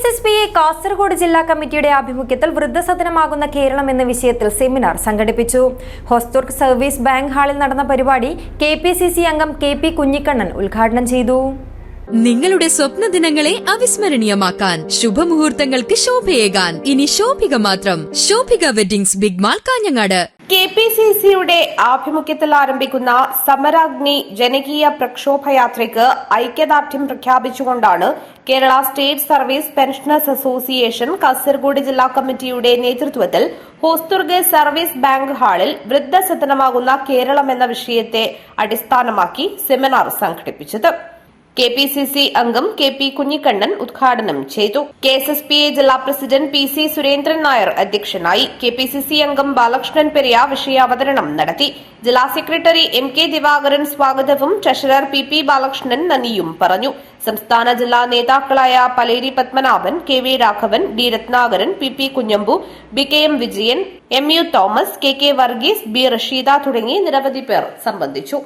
S S P A Kasaragod ജില്ലാ കമ്മിറ്റിയുടെ ആഭിമുഖ്യത്തിൽ വൃദ്ധസദനമാകുന്ന കേരളം എന്ന വിഷയത്തിൽ സെമിനാർ സംഘടിപ്പിച്ചു. ഹോസ്തുർക്ക് സർവീസ് ബാങ്ക് ഹാളിൽ നടന്ന പരിപാടി കെ അംഗം കെ പി കുഞ്ഞിക്കണ്ണൻ ഉദ്ഘാടനം ചെയ്തു. നിങ്ങളുടെ സ്വപ്ന ദിനങ്ങളെ അവിസ്മരണീയമാക്കാൻ ശുഭമുഹൂർത്തങ്ങൾക്ക് ശോഭയേകാൻ. ഇനി ശോഭിക മാത്രം. Shobhika weddings big mall Kanhangad. K P C സിയുടെ ആഭിമുഖ്യത്തിൽ ആരംഭിക്കുന്ന സമരാഗ്നി ജനകീയ പ്രക്ഷോഭയാത്രയ്ക്ക് ഐക്യദാർഢ്യം പ്രഖ്യാപിച്ചുകൊണ്ടാണ് Kerala state service pensioners association Kasaragod ജില്ലാ കമ്മിറ്റിയുടെ നേതൃത്വത്തിൽ ഹോസ്തുർഗ് സർവീസ് ബാങ്ക് ഹാളിൽ വൃദ്ധസദനമാകുന്ന കേരളം എന്ന വിഷയത്തെ അടിസ്ഥാനമാക്കി സെമിനാർ സംഘടിപ്പിച്ചത്. കെ പി സി സി അംഗം കെ പി കുഞ്ഞിക്കണ്ണൻ ഉദ്ഘാടനം ചെയ്തു. K S S P A ജില്ലാ president P C Surendran Nair അധ്യക്ഷനായി കെ പി സി സി അംഗം ബാലകൃഷ്ണൻ പെരിയ വിഷയാവതരണം നടത്തി. ജില്ലാ സെക്രട്ടറി എം കെ ദിവാകരൻ സ്വാഗതവും ട്രഷറർ പി പി ബാലകൃഷ്ണൻ നന്ദിയും പറഞ്ഞു. സംസ്ഥാന ജില്ലാ നേതാക്കളായ Paleri Padmanabhan K V Raghavan D Ratnakaran P P Kunhambu B K M Vijayan M U Thomas K K Varghese B Rasheeda തുടങ്ങി നിരവധി പേർ സംബന്ധിച്ചു.